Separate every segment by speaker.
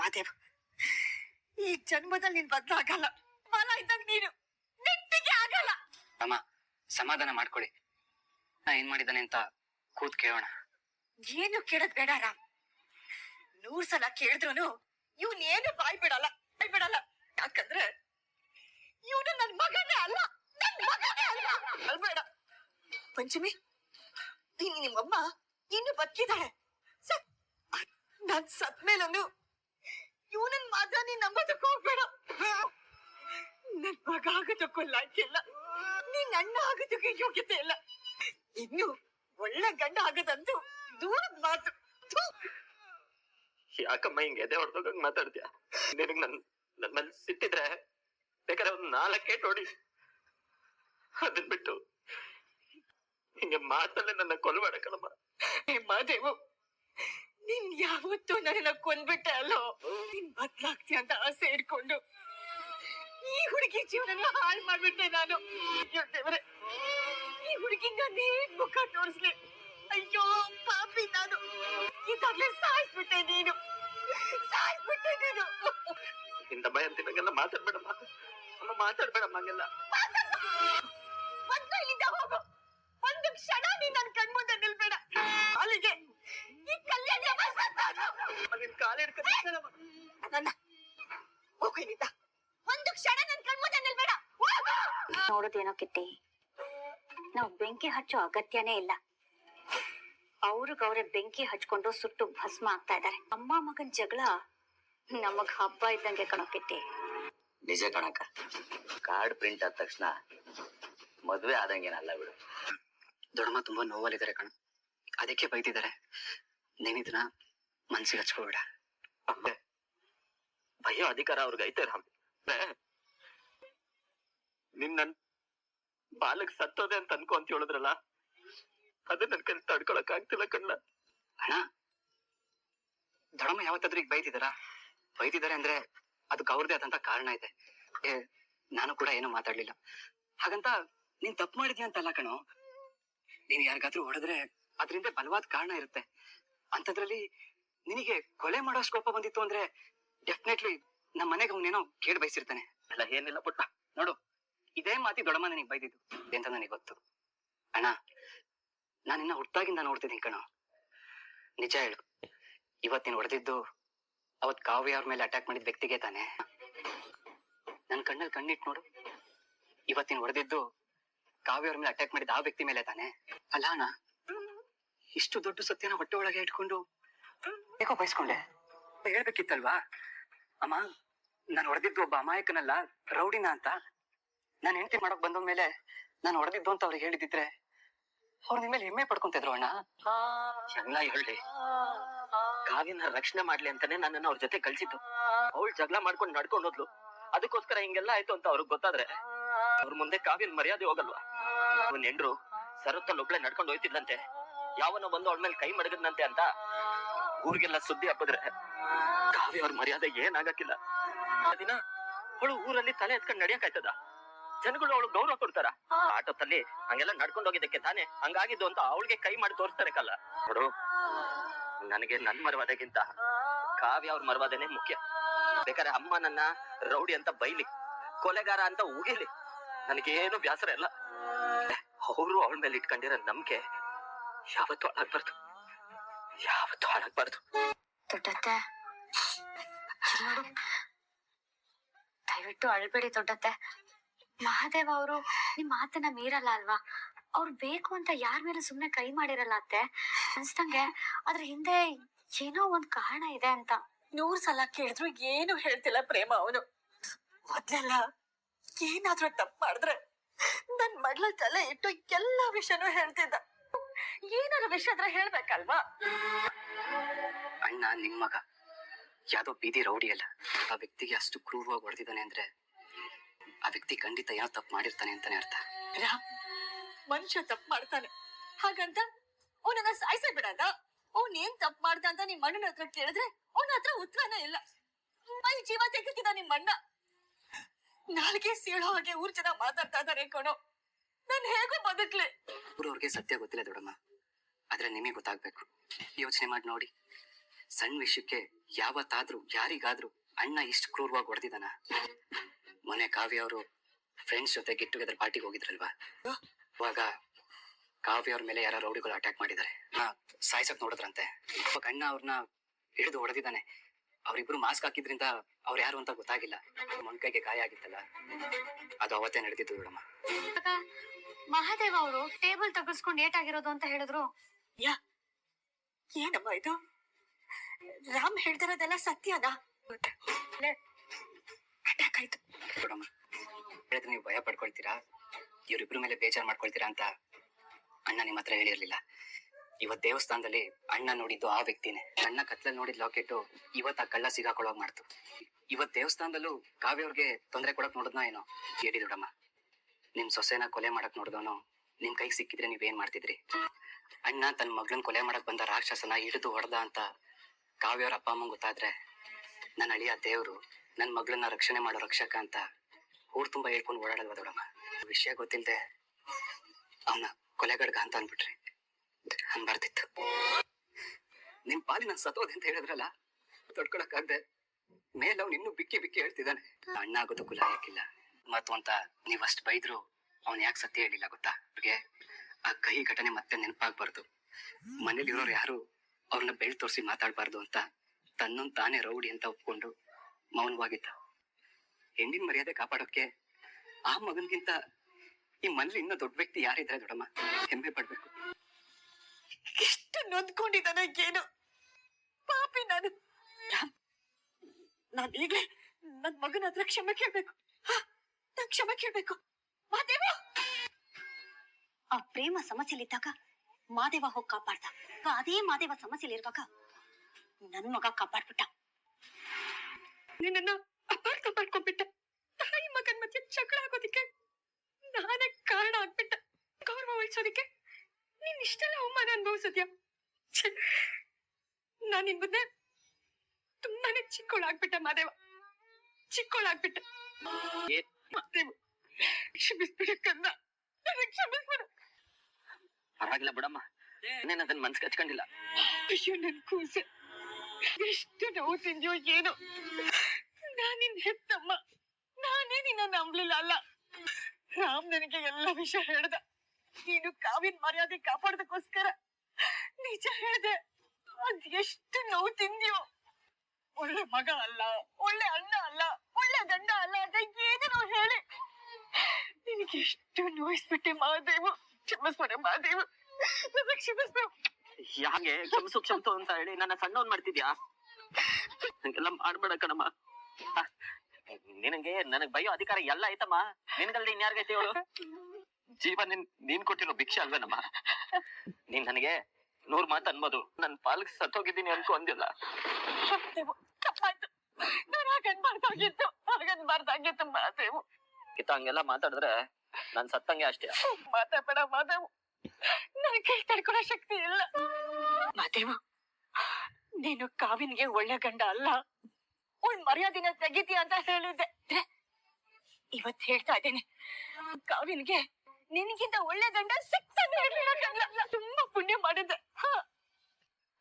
Speaker 1: ಮಾದೇವ್ ಈ ಜನ್ಮದಲ್ಲಿ ನೀನ್ ಬದ್ಲಾಗಲ್ಲ ಬಲ ಇದ್ದಾಗ ನೀನು. ನೆಟ್ಟಿಗೆ ಆಗಲ್ಲ.
Speaker 2: ಅಮ್ಮ ಸಮಾಧಾನ ಮಾಡ್ಕೊಡಿ ನಾ ಏನ್ ಮಾಡಿದ್ದಾನೆ ಅಂತ ಕೂತ್ ಕೇಳೋಣ.
Speaker 1: ಏನು ಕೇಳದ್ ಬೇಡ ರಾಮ್. ನೂರ್ ಸಲ ಕೇಳಿದ್ರು ಇವನ್ ಏನು ಬಾಯ್ ಬಿಡಲ್ಲ ಬಾಯ್ ಬಿಡಲ್ಲ. ಯಾಕಂದ್ರೆ ಇವನು ನನ್ ಮಗನೇ ಅಲ್ಲ ನನ್ ಮಗನೇ ಅಲ್ಲ. ಅಲ್ಬೇಡ ಪಂಚಮಿ ನಿಮ್ಮಮ್ಮ ಇನ್ನು ಬದುಕಿದ್ದಾಳೆ ಸತ್ ನಾನ್ ಸತ್ ಮೇಲೂ ಇವನನ್ ಮಾತ್ರ ನೀನ್ ನಂಬೋದಕ್ಕೆ ಹೋಗ್ಬೇಡ. ನನ್ ಮಗ ಆಗೋದಕ್ಕೂ ಲಾಯ್ಕಿಲ್ಲ ನೀನ್ ಅಣ್ಣ ಆಗೋದಕ್ಕೆ ಯೋಗ್ಯತೆ ಇಲ್ಲ. ಇನ್ನು ಒಳ್ಳೆ ಗಂಡ ಆಗದಂತೂ ದೂರದ ಮಾತು.
Speaker 3: ಯಾಕಮ್ಮ ಹಿಂಗ್ ಎದೆ ಹೊಡ್ದೋಗಂಗ್ ಮಾತಾಡ್ತೀಯ? ನಿನಗ್ ನನ್ ನನ್ ಮೇಲೆ ಸಿಟ್ಟಿದ್ರೆ ಬೇಕಾದ್ರೆ ಒಂದ್ ನಾಲ್ಕೇ ನೋಡಿ. ಅದನ್ ಬಿಟ್ಟು ಹಿಂಗೆ ಮಾತಲ್ಲೇ ನನ್ನ ಕೊಲ್ಬೇಡ ಕಣಮ್ಮ.
Speaker 1: ಏ ಮಾದೇವು ನೀನ್ ಯಾವತ್ತೂ ನನ್ನ ಕೊಂದ್ಬಿಟ್ಟೆ ಅಲ್ಲೋ ನೀನ್ ಬದ್ಲಾಗ್ತೀಯ ಅಂತ ಆಸೆ ಇಟ್ಕೊಂಡು ಈ ಹುಡುಗಿ ಜೀವನ ಹಾಳು ಮಾಡ್ಬಿಟ್ಟೆ ನಾನು. ಅಯ್ಯೋ ದೇವ್ರೆ ಈ ಹುಡುಗಿ ನಾನು ಹೇಗ್ ಮುಖ ತೋರಿಸ್ಲಿ. ಅಯ್ಯೋ ಪಾಪಿ ನಾನು. ಇದಾಗ್ಲೇ ಸಾಯಿಸ್ಬಿಟ್ಟೆ ನೀನು. ಸಾಯಿಸ್ಬಿಟ್ಟೆ ನೀನು.
Speaker 3: ಇಂತ ಭಯ ಅಂತಿನಾಗೆಲ್ಲ ಮಾತಾಡ್ಬೇಡಮ್ಮ. ಅಮ್ಮ ಮಾತಾಡ್ಬೇಡಮ್ಮ ಹಂಗೆಲ್ಲ.
Speaker 1: ಇಲ್ಲಿಂದ ಹೋಗು. ಒಂದು ಕ್ಷಣ ನೀನ್ ನನ್ ಕಣ್ಮುಂದೆ ನಿಲ್ಬೇಡ. ಅಲ್ಲಿಗೆ ಒಂದು ಕ್ಷಣ ನನ್ ಕಣ್ಮುಂದೆ ನಿಲ್ಬೇಡ.
Speaker 4: ನೋಡುದೇನೋ ಕಿಟ್ಟಿ ನಾವು ಬೆಂಕಿ ಹಚ್ಚೋ ಅಗತ್ಯನೇ ಇಲ್ಲ. ಅವ್ರಿಗವ್ರೆ ಬೆಂಕಿ ಹಚ್ಕೊಂಡು ಸುಟ್ಟು ಭಸ್ಮ ಆಗ್ತಾ ಇದಾರೆ ಅಮ್ಮ ಮಗನ್ ಜಗಳ ನಮಗ್ ಹಬ್ಬ ಇದ್ದಂಗೆ ಕಣೋ ಕಿಟ್ಟಿ.
Speaker 5: ನಿಜ ಕಣಕ ಕಾರ್ಡ್ ಪ್ರಿಂಟ್ ಆದ ತಕ್ಷಣ ಮದ್ವೆ ಆದಂಗೇನಲ್ಲ ಬಿಡು.
Speaker 2: ದೊಡ್ಡಮ್ಮ ತುಂಬಾ ನೋವಲ್ಲಿದ್ದಾರೆ ಕಣ. ಅದಕ್ಕೆ ಬೈತಿದ್ದಾರೆ ನೀನಿದನ್ನ ಮನ್ಸಿಗೆ ಹಚ್ಕೋಬೇಡ.
Speaker 3: ಭಯ ಅಧಿಕಾರ ಅವ್ರಿಗೆ ಐತೆ ರಾಮ್ ನಿನ್ ನನ್ ಬಾಲಕ್ ಸತ್ತೋದೆ ಅಂತ ಅನ್ಕೋ ಅಂತ ಹೇಳಿದ್ರಲ್ಲ ಅದು ನನ್ ಕೈ ತಡ್ಕೊಳಕ್ ಆಗ್ತಿಲ್ಲ ಕಣ್ಣ.
Speaker 2: ಅಣ್ಣ ದೊಡಮ್ಮ ಯಾವತ್ತಾದ್ರೂ ಈಗ ಬೈತಿದಾರ ಬೈತಿದಾರೆ ಅಂದ್ರೆ ಅದಕ್ಕೆ ಅವ್ರದೇ ಆದಂತ ಕಾರಣ ಇದೆ. ಏ, ನಾನು ಕೂಡ ಏನು ಮಾತಾಡ್ಲಿಲ್ಲ. ಹಾಗಂತ ನೀನ್ ತಪ್ಪು ಮಾಡಿದ್ಯಾ ಅಂತಲ್ಲ ಕಣೋ. ನೀನ್ ಯಾರಿಗಾದ್ರೂ ಹೊಡೆದ್ರೆ ಅದರಿಂದ ಬಲವಾದ ಕಾರಣ ಇರುತ್ತೆ. ಅಂತದ್ರಲ್ಲಿ ನಿನಗೆ ಕೊಲೆ ಮಾಡೋ ಕೋಪ ಬಂದಿತ್ತು ಅಂದ್ರೆ ಡೆಫಿನೆಟ್ಲಿ ನಮ್ಮ ಮನೆಗೆ ಅವನೇನೋ ಕೇಳಿ ಬಯಸಿರ್ತಾನೆ
Speaker 3: ಅಲ್ಲ, ಏನಿಲ್ಲ, ಪುಟ್ಟ.
Speaker 2: ನೋಡು, ಇದೇ ಮಾತಿ ದೊಡ್ಡಮ್ಮ ನನಗೆ ಬೈದಿದ್ದು. ಅಂತ ನನಗೆ ಗೊತ್ತು? ಅಣ್ಣ ನಾನಿನ್ನ ಹುಟ್ಟಾಗಿಂದ ನೋಡ್ತಿದ್ದೀನಿ ಕಣ. ನಿಜ ಹೇಳು. ಇವತ್ ನೀನ್ ಹೊಡೆದಿದ್ದು, ಅವತ್ ಕಾವ್ಯ ಅವ್ರ ಮೇಲೆ ಅಟ್ಯಾಕ್ ಮಾಡಿದ ವ್ಯಕ್ತಿಗೆ ತಾನೆ. ನನ್ ಕಣ್ಣಲ್ಲಿ ಕಣ್ಣಿಟ್ ನೋಡು. ಇವತ್ತಿನ ಹೊಡೆದಿದ್ದು, ಕಾವ್ಯ ಅವ್ರ ಮೇಲೆ ಅಟ್ಯಾಕ್ ಮಾಡಿದ ಆ ವ್ಯಕ್ತಿ ಮೇಲೆ ತಾನೆ. ಅಲ್ಲ, ಅಣ್ಣ, ಇಷ್ಟು ದೊಡ್ಡ ಸತ್ಯನ ಹೊಟ್ಟೆ ಒಳಗೆ ಇಟ್ಕೊಂಡು ಯಾಕೋ ಬಯಸ್ಕೊಂಡೆ ಹೇಳ್ಬೇಕಿತ್ತಲ್ವಾ? ಅಮ್ಮ, ನಾನು ಹೊಡೆದಿದ್ದು ಒಬ್ಬ ಅಮಾಯಕನಲ್ಲ, ರೌಡಿನ ಅಂತ. ನಾನು ಹೆಂಡತಿ ಮಾಡಕ್ ಬಂದ ಮೇಲೆ ನಾನು ಹೊಡೆದಿದ್ದು ಅಂತ ಅವ್ರಿಗೆ ಹೇಳಿದಿದ್ರೆ ಅವ್ರ ನಿಮ್ ಮೇಲೆ ಹೆಮ್ಮೆ ಪಡ್ಕೊಂತಿದ್ರು ಅಣ್ಣ.
Speaker 3: ಎಲ್ಲ ಹೇಳಿ ಕಾವ್ಯನ ರಕ್ಷಣೆ ಮಾಡ್ಲಿ ಅಂತಾನೆ ನನ್ನನ್ನು ಅವ್ರ ಜೊತೆ ಕಳ್ಸಿದ್ದು. ಅವಳು ಜಗಳ ಮಾಡ್ಕೊಂಡು ನಡ್ಕೊಂಡು ಹೋದ್ಲು. ಅದಕ್ಕೋಸ್ಕರ ಹಿಂಗೆಲ್ಲ ಆಯ್ತು ಅಂತ ಅವ್ರಿಗೆ ಗೊತ್ತಾದ್ರೆ ಅವ್ರ ಮುಂದೆ ಕಾವ್ಯನ್ ಮರ್ಯಾದೆ ಹೋಗಲ್ವಾ? ಅವನ್ ಹೆಂಡ್ರು ಸರತ್ತಲ್ಲಿ ಒಬ್ಳೆ ನಡ್ಕೊಂಡು ಹೋಯ್ತಿದ್ಲಂತೆ. ಯಾವನೋ ಬಂದು ಅವಳ ಮೇಲೆ ಕೈ ಮಡಗದ್ನಂತೆ ಅಂತ. ಊರಿಗೆಲ್ಲ ಸುದ್ದಿ ಹಬ್ಬದ್ರೆ ಕಾವ್ಯ ಅವ್ರ ಮರ್ಯಾದೆ ಏನಾಗಕ್ಕಿಲ್ಲ. ದಿನ ಅವಳು ಊರಲ್ಲಿ ತಲೆ ಎತ್ಕೊಂಡು ನಡಿಯಕಾಯ್ತದ. ಜನಗಳು ಅವಳು ಗೌರವ ಕೊಡ್ತಾರ. ಆಟೋದಲ್ಲಿ ಹಂಗೆಲ್ಲ ನಡ್ಕೊಂಡು ಹೋಗಿದ್ದಕ್ಕೆ ತಾನೆ ಹಂಗಾಗಿದ್ದು ಅಂತ ಅವಳಿಗೆ ಕೈ ಮಾಡಿ ತೋರಿಸ್ತಾರೆ ಕಲ್ಲ. ನೋಡು, ನನಗೆ ನನ್ ಮರವಾದಗಿಂತ ಕಾವ್ಯ ಅವ್ರ ಮರವಾದನೆ ಮುಖ್ಯ. ಬೇಕಾದ್ರೆ ಅಮ್ಮ ನನ್ನ ರೌಡಿ ಅಂತ ಬೈಲಿ, ಕೊಲೆಗಾರ ಅಂತ ಉಗಿಲಿ. ನನಗೇನು ಬ್ಯಾಸರ ಇಲ್ಲ. ಅವರು ಅವಳ ಮೇಲೆ ಇಟ್ಕೊಂಡಿರೋ ನಂಬಿಕೆ ಯಾವತ್ತೂ ಹಾಳಾಗ್ಬಾರ್ದು ಯಾವತ್ತೂ ಹಾಳಾಗ್ಬಾರ್ದು
Speaker 4: ದೊಡ್ಡತ್ತೆ ದಯವಿಟ್ಟು ಅಳ್ಬೇಡಿ ದೊಡ್ಡತ್ತೆ ಮಹಾದೇವ ಅವರು ನಿಮ್ ಮಾತನ್ನ ಮೀರಲ್ಲ ಅಲ್ವಾ ಅವ್ರು ಬೇಕು ಅಂತ ಯಾರ ಮೇಲೆ ಸುಮ್ನೆ ಕೈ ಮಾಡಿರಲ್ಲ ಅತ್ತೆ ಅನ್ಸ್ದಂಗೆ ಅದ್ರ ಹಿಂದೆ ಏನೋ ಒಂದ್ ಕಾರಣ ಇದೆ ಅಂತ
Speaker 1: ನೂರ್ ಸಲ ಕೇಳಿದ್ರು ಏನು ಹೇಳ್ತಿಲ್ಲ ಪ್ರೇಮ ಅವನು ಮೊದ್ಲೆಲ್ಲ ಏನಾದ್ರೂ ತಪ್ಪು ಮಾಡಿದ್ರೆ ನನ್ ಮಗಳ ತಲೆ ಇಟ್ಟು ಎಲ್ಲಾ ವಿಷಯನೂ ಹೇಳ್ತಿದ್ದ ಏನಾರ ವಿಷಯ ಆದ್ರೆ ಹೇಳ್ಬೇಕಲ್ವಾ?
Speaker 2: ಅಣ್ಣ ನಿಮ್ ಮಗ ಯಾವ್ದೋ ಬೀದಿ ರೌಡಿ ಅಲ್ಲ. ಆ ವ್ಯಕ್ತಿಗೆ ಅಷ್ಟು ಕ್ರೂರವಾಗಿ ಹೊಡೆದಿದ್ದಾನೆ ಅಂದ್ರೆ ಆ ವ್ಯಕ್ತಿ ಖಂಡಿತ ಏನೋ ತಪ್ಪು ಮಾಡಿರ್ತಾನೆ ಅಂತಾನೆ ಅರ್ಥ.
Speaker 1: ರಾಮ್ ಮನುಷ್ಯ ತಪ್ಪು ಮಾಡ್ತಾನೆ. ಹಾಗಂತ ಅವನನ್ನ ಸಾಯಿಸೇ ಬಿಡದ ಅವನ್ ಏನ್ ತಪ್ಪು ಮಾಡ್ದ ಅಂತ ನಿಮ್ ಮಣ್ಣನ ಹತ್ರ ಕೇಳಿದ್ರೆ ಅವನ ಹತ್ರ ಉತ್ತರನೇ ಇಲ್ಲ. ಮೈ ಜೀವ ತೆಗಿತಿದ್ದ ನಿಮ್ ಅಣ್ಣ. ನಾಲ್ಗೆ ಸೀಳೋ ಹಾಗೆ ಊರ್ ಜನ ಮಾತಾಡ್ತಾ ಇದಾರೆ ಕಣೋ. ನಾನ್ ಹೇಗೂ ಬದುಕ್ಲಿ.
Speaker 2: ಅವ್ರಿಗೆ ಸತ್ಯ ಗೊತ್ತಿಲ್ಲ ದೊಡ್ಡಮ್ಮ. ಆದ್ರೆ ನಿಮಗೆ ಗೊತ್ತಾಗ್ಬೇಕು. ಯೋಚನೆ ಮಾಡಿ ನೋಡಿ. ಸಣ್ಣ ವಿಷಯಕ್ಕೆ ಯಾವತ್ತಾದ್ರೂ, ಯಾರಿಗಾದ್ರೂ ಅಣ್ಣ ಇಷ್ಟು ಕ್ರೂರವಾಗಿ ಹೊಡೆದಿದ್ದಾನ? ಮೊನ್ನೆ ಕಾವ್ಯ ಅವರು ಫ್ರೆಂಡ್ಸ್ ಜೊತೆ ಗೆಟ್ ಟುಗೆದರ್ ಪಾರ್ಟಿಗೆ ಹೋಗಿದ್ರಲ್ವಾ? ಇವಾಗ ಕಾವ್ಯ ಅವ್ರ ಮೇಲೆ ಯಾರೋ ರೌಡಿಗಳು ಅಟ್ಯಾಕ್ ಮಾಡಿದ್ದಾರೆ. ಸಾಯ್ಸಕ್ ನೋಡಿದ್ರಂತೆ. ಇವಾಗ ಅಣ್ಣ ಅವ್ರನ್ನ ಹಿಡಿದು ಹೊಡೆದಿದ್ದಾನೆ. ಅವ್ರಿಬ್ರು ಮಾಸ್ಕ್ ಹಾಕಿದ್ರಿಂದ ಅವ್ರು ಯಾರು ಅಂತ ಗೊತ್ತಾಗಿಲ್ಲ. ಮೊಣ್ಕೈಗೆ ಗಾಯ ಆಗಿತ್ತಲ್ಲ? ಅದು ಅವತ್ತೇ ನಡೆದಿತ್ತು
Speaker 4: ಮಹಾದೇವ ಅವರು ಟೇಬಲ್ ತಗಸ್ಕೊಂಡು ಏಟಾಗಿರೋದು ಅಂತ ಹೇಳಿದ್ರು.
Speaker 1: ಏನಮ್ಮ ಇದು? ರಾಮ್ ಹೇಳ್ತಿರೋದೆಲ್ಲ ಸತ್ಯನಾ? ಅಟ್ಯಾಕ್ ಆಯ್ತು.
Speaker 2: ಹೇಳಿದ್ರೆ ನೀವು ಭಯ ಪಡ್ಕೊಳ್ತೀರಾ? ಇವ್ರಿಬ್ರ ಮೇಲೆ ಬೇಜಾರ್ ಮಾಡ್ಕೊಳ್ತೀರಾ ಅಂತ ಅಣ್ಣ ನಿಮ್ಮ ಹತ್ರ ಹೇಳಿರ್ಲಿಲ್ಲ. ಇವತ್ ದೇವಸ್ಥಾನದಲ್ಲಿ ಅಣ್ಣ ನೋಡಿದ್ದು ಆ ವ್ಯಕ್ತಿನೇ. ಅಣ್ಣ ಕತ್ಲಲ್ಲಿ ನೋಡಿದ್ ಲಾಕೆಟ್ ಇವತ್ ಆ ಕಳ್ಳ ಸಿಗಾಕೊಳ್ಳೋಗ್ ಮಾಡ್ತು. ಇವತ್ ದೇವಸ್ಥಾನದಲ್ಲೂ ಕಾವ್ಯ ಅವ್ರಿಗೆ ತೊಂದರೆ ಕೊಡಕ್ ನೋಡದ್ನ ಏನೋ? ಹೇಳಿ ದೊಡಮ್ಮ ನಿಮ್ ಸೊಸೆನ ಕೊಲೆ ಮಾಡಕ್ ನೋಡ್ದವನು ನಿಮ್ ಕೈಗೆ ಸಿಕ್ಕಿದ್ರೆ ನೀವೇನ್ ಮಾಡ್ತಿದ್ರಿ? ಅಣ್ಣ ತನ್ನ ಮಗಳನ್ನ ಕೊಲೆ ಮಾಡಕ್ ಬಂದ ರಾಕ್ಷಸನ ಹಿಡಿದು ಹೊಡೆದ ಅಂತ ಕಾವ್ಯವ್ರ ಅಪ್ಪ ಅಮ್ಮ ಗೊತ್ತಾದ್ರೆ ನನ್ನ ಅಳಿಯ ದೇವ್ರು ನನ್ ಮಗಳನ್ನ ರಕ್ಷಣೆ ಮಾಡೋ ರಕ್ಷಕ ಅಂತ ಊರ್ ತುಂಬಾ ಹೇಳ್ಕೊಂಡು ಓಡಾಡಲ್ವ ದೊಡಮ್ಮ ವಿಷಯ ಗೊತ್ತಿಲ್ದೆ ಅವನ ಕೊಲೆಗಡ್ಗ ಅಂತ ಅನ್ಬಿಟ್ರಿ ಬರ್ತಿತ್ತು ನಿಮ್ ಪಾಲಿನ ಸತೋದೆ ಅಂತ ಹೇಳಿದ್ರಲ್ಲ, ತೊಡ್ಕೊಳಕ್ಕಾಗ್ದೆ ಮೇಲೆ ಅವ್ನು ಇನ್ನೂ ಬಿಕ್ಕಿ ಬಿಕ್ಕಿ ಹೇಳ್ತಿದ್ದಾನೆ ಅಣ್ಣ ಆಗೋದು ಕುಲ ಯಾಕಿಲ್ಲ ಮತ್ತು ಅಂತ ನೀವ್ ಅಷ್ಟ್ ಬೈದ್ರು ಅವ್ನ್ ಯಾಕೆ ಸತ್ಯ ಹೇಳಿಲ್ಲ ಗೊತ್ತಾ? ಅವ್ರಿಗೆ ಆ ಕಹಿ ಘಟನೆ ಮತ್ತೆ ನೆನಪಾಗ್ಬಾರ್ದು. ಮನೇಲಿ ಇರೋರು ಯಾರು ಅವ್ರನ್ನ ಬೆಳ್ ತೋರಿಸಿ ಮಾತಾಡಬಾರ್ದು ಅಂತ ತನ್ನೊಂದು ತಾನೇ ರೌಡಿ ಅಂತ ಒಪ್ಕೊಂಡು ಮೌನವಾಗಿದ್ದ. ಹೆಣ್ಣಿನ ಮರ್ಯಾದೆ ಕಾಪಾಡೋಕೆ ಆ ಮಗನ್ಗಿಂತ ಈ ಮನೇಲಿ ಇನ್ನ ದೊಡ್ಡ ವ್ಯಕ್ತಿ ಯಾರಿದ್ರೆ ದೊಡ್ಡಮ್ಮ? ಹೆಮ್ಮೆ ಪಡ್ಬೇಕು.
Speaker 1: ಎಷ್ಟು ನೊಂದ್ಕೊಂಡಿದ್ದಾನೆ ಏನು. ಪಾಪಿ ನಾನು. ನಾನು ಈಗಲೇ ನನ್ನ ನನ್ ಮಗನ ಹತ್ರ ಕ್ಷಮೆ ಕೇಳ್ಬೇಕು. ನಾನ್ ಕ್ಷಮೆ ಕೇಳ್ಬೇಕು. ಮಾದೇವ
Speaker 6: ಆ ಪ್ರೇಮ ಸಮಸ್ಯೆಲಿದ್ದಾಗ ಮಾದೇವ ಹೋಗಿ ಕಾಪಾಡ್ದ. ಅದೇ ಮಾದೇವ ಸಮಸ್ಯೆಲಿರುವಾಗ ನನ್ ಮಗ ಕಾಪಾಡ್ಬಿಟ್ಟ.
Speaker 1: ನಿನ್ನನ್ನ ಅಪಾರ್ಥ ಮಾಡ್ಕೊಂಡ್ಬಿಟ್ಟೆ. ತಾಯಿ ಮಗನ್ ಮಧ್ಯೆ ಜಗಳ ಆಗೋದಿಕ್ಕೆ ನಾನೇ ಕಾರಣ ಆಗ್ಬಿಟ್ಟ. ಗೌರವ ಉಳಿಸೋದಿಕ್ಕೆ ನೀನ್ ಇಷ್ಟೆಲ್ಲ ಅವಮಾನ ಅನುಭವಿಸಿದ್ಯಾ? ನಾನ್ ನಿನ್ ಮುಂದೆ ತುಂಬಾನೇ ಚಿಕ್ಕೋಳಾಗ್ಬಿಟ್ಟ ಮಾದೇವ. ಚಿಕ್ಕೋಳಾಗ್ಬಿಟ್ಟ. ಮಾದೇವ ಕ್ಷಮಿಸ್ಬಿಡು ಕಂದ ನನಗ್ ಕ್ಷಮಿಸ್ಬಿಡು.
Speaker 3: ಪರವಾಗಿಲ್ಲ ಬಿಡಮ್ಮ. ಇನ್ನೇನ್ ಅದನ್ನ ಮನ್ಸ್ ಕಚ್ಕೊಂಡಿಲ್ಲ
Speaker 1: ಅಯ್ಯೋ ನನ್ ಕೂಸೆ. ಎಷ್ಟು ನೋವು ತಿಂದ್ಯೋ ಏನೋ. ನಾನಿನ್ ಹೆತ್ತಮ್ಮ. ನಾನೇ ನಿನ್ನ ನಂಬ್ಲಿಲ್ಲ ಅಲ್ಲ. ರಾಮ್ ನನಗೆ ಎಲ್ಲ ವಿಷಯ ಹೇಳ್ದ. ನೀನು ಕಾವಿನ ಮರ್ಯಾದೆ ಕಾಪಾಡದಕ್ಕೋಸ್ಕರ ನಿಜ ಹೇಳ್ದೆ. ಅದ್ ಎಷ್ಟು ನೋವು ತಿಂದ್ಯೋ. ಒಳ್ಳೆ ಮಗ ಅಲ್ಲ ಒಳ್ಳೆ ಅಣ್ಣ ಅಲ್ಲ ಒಳ್ಳೆ ಗಂಡ ಅಲ್ಲ ಅಂತ ಏನೇನೋ ಹೇಳಿ. ನಿನಗೆ ಎಷ್ಟು ನೋಯಿಸ್ಬಿಟ್ಟೆ ಮಹಾದೇವು. ಕ್ಷಮಿಸ್ಬಿಡೆ ಮಹಾದೇವು ನನ್ನ ಕ್ಷಮಿಸ್ಬಿಡು
Speaker 3: ಯಾಕೆ ಕ್ಷಮಿಸು ಕ್ಷಮಿಸು ಅಂತ ಹೇಳಿ ನನ್ನ ಸಣ್ಣವನ್ ಮಾಡ್ತಿದ್ಯಾ? ಹಂಗೆಲ್ಲ ಮಾಡ್ಬೇಡ ಕಣಮ್ಮ. ನಿನಗೆ ನನಗ್ ಬೈಯೋ ಅಧಿಕಾರ ಎಲ್ಲ ಐತಮ್ಮ ನಿನ್ಗಲ್ದೆ ಇನ್ಯಾರ್ಗೈತೆ ಹೇಳು ಜೀವ ನಿನ್ ನೀನ್ ಕೊಟ್ಟಿರೋ ಭಿಕ್ಷೆ ಅಲ್ವೇನಮ್ಮ? ನೀನ್ ನನಗೆ ನೂರ್ ಮಾತು ಅನ್ಬೋದು. ನನ್ ಪಾಲ್ಗ್ ಸತ್ತೋಗಿದ್ದೀನಿ ಅನ್ಕೊ ಅಂದಿಲ್ಲ
Speaker 1: ದೇವು ನಾನು ಹಾಗನ್ ಮಾಡ್ದಾಗಿತ್ತು? ಹಾಗನ್ ಮಾಡ್ದಾಗಿತ್ತು ಮಾದೇವು?
Speaker 3: ಕಿತ್ತ ಹಂಗೆಲ್ಲ ಮಾತಾಡಿದ್ರೆ ನಾನ್ ಸತ್ತಂಗೆ ಅಷ್ಟೇ.
Speaker 1: ಮಾತಾಡ ಮಾದೇವು ನನ್ ಕೈ ತಡ್ಕೊಳ್ಳೋ ಶಕ್ತಿ ಇಲ್ಲ. ಮಾದೇವು ನೀನು ಕಾವಿನ್ಗೆ ಒಳ್ಳೆ ಗಂಡ ಅಲ್ಲ. ಅವಳ್ ಮರ್ಯಾದಿನ ತೆಗಿತೀಯ ಅಂತ ಹೇಳಿದ್ದೆ. ಇವತ್ ಹೇಳ್ತಾ ಇದ್ದೇನೆ. ಕಾವಿನ್ಗೆ ನಿನಗಿಂತ ಒಳ್ಳೆ ಗಂಡ ಸಿಕ್ತಾನೆ ಇರ್ಲಿಲ್ಲ. ತುಂಬಾ ಪುಣ್ಯ ಮಾಡಿದ್ದೆ. ಹ.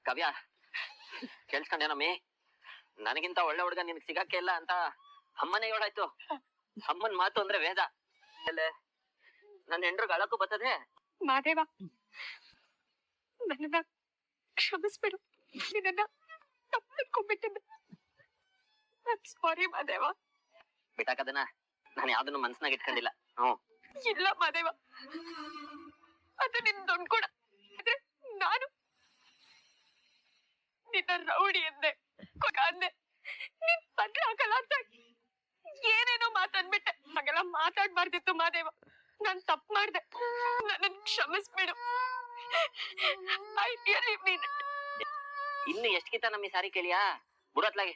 Speaker 3: ಕವ್ಯ ಕೇಳ್ಸ್ಕೊಂಡೇನಮ್ಮಿ ನನಗಿಂತ ಒಳ್ಳೆ ಹುಡುಗ ನಿನ್ಗೆ ಸಿಗಕ್ಕೆ ಇಲ್ಲ ಅಂತ ಅಮ್ಮನೇ ಹೇಳಾಯ್ತು. ಅಮ್ಮನ್ ಮಾತು ಅಂದ್ರೆ ವೇದ. ನನ್ನ ಹೆಂಡ್ರಿಗೆ ಅಳಕು ಬರ್ತದೆ?
Speaker 1: ಮಾದೇವ ನನ್ನ ಕ್ಷಮಿಸ್ಬಿಡು. ನಿನ್ನ ತಪ್ಪಿಟ್ಕೊಂಡ್ಬಿಟ್ಟಿದ್ದೆ ಸಾರಿ ಮಾದೇವ.
Speaker 3: ಬಿಟ್ಟಾಕದನ ನಾನು ಯಾವ್ದನ್ನು ಮನ್ಸ್ನಾಗ ಇಟ್ಕೊಂಡಿಲ್ಲ. ಹ್ಮ್
Speaker 1: ಇಲ್ಲ ಮಾದೇವ. ಅದು ನಿನ್ ದೊಡ್ಡ ಕೂಡ ಆದ್ರೆ ನಾನು ನಿನ್ನ ರೌಡಿ ಅಂದೆ ಕೊಗ ಅಂದೆ. ನಿನ್ ಬದ್ಲು ಹಾಕಲ್ಲ ಅಂತ ಏನೇನೋ ಮಾತನ್ಬಿಟ್ಟೆ. ಹಾಗೆಲ್ಲ ಮಾತಾಡ್ಬಾರ್ದಿತ್ತು ಮಾದೇವ. ನಾನ್ ತಪ್ಪು ಮಾಡ್ದೆ. ನನ್ನ ಕ್ಷಮಿಸ್ಬಿಡು. ಐ ರಿಯಲಿ ಮೀನ್
Speaker 3: ಇನ್ನು ಎಷ್ಟ್ ನಮ್ಮ ನಮ್ಮಿ ಸಾರಿ ಕೇಳಿಯಾ? ಬುಡತ್ಲಾಗೆ